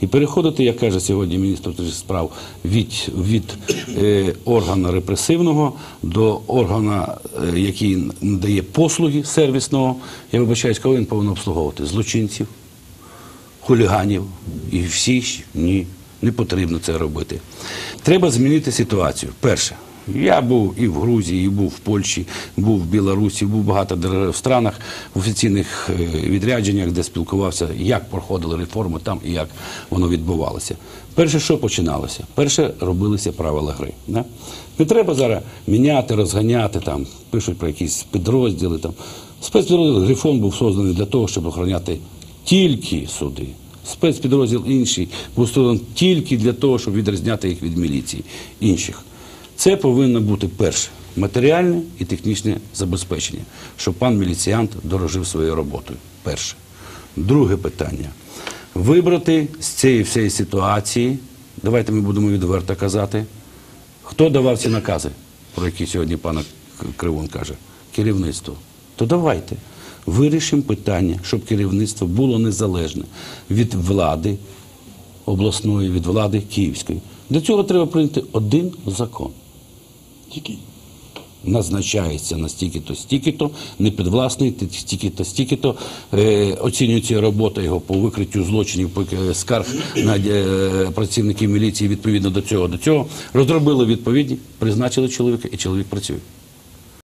І переходити, як каже сьогодні міністр справ, від, від е, органу репресивного до органу, е, який надає послуги сервісного, я вибачаюсь, кого він повинен обслуговувати? Злочинців, хуліганів і всі ні, не потрібно це робити. Треба змінити ситуацію. Перше, я був і в Грузії, і був в Польщі, був в Білорусі, був багато в странах в офіційних е, відрядженнях, де спілкувався, як проходили реформи там і як воно відбувалося. Перше, що починалося? Перше робилися правила гри. Да? Не треба зараз міняти, розганяти там, пишуть про якісь підрозділи. Там. Спецпідрозділ Грифон був созданий для того, щоб охороняти тільки суди. Спецпідрозділ інший був створений тільки для того, щоб відрізняти їх від міліції інших. Це повинно бути перше матеріальне і технічне забезпечення, щоб пан міліціянт дорожив своєю роботою. Перше. Друге питання. Вибрати з цієї всієї ситуації, давайте ми будемо відверто казати, хто давав ці накази, про які сьогодні пан Кривон каже? Керівництво. То давайте вирішимо питання, щоб керівництво було незалежне від влади обласної, від влади київської. Для цього треба прийняти один закон. Який? Назначається на стільки-то, стільки-то, не підвласний, ті- стільки-то, стільки-то, е, оцінюється робота його по викриттю злочинів, по е, скарг на е, працівників міліції відповідно до цього, до цього. Розробили відповідні, призначили чоловіка, і чоловік працює.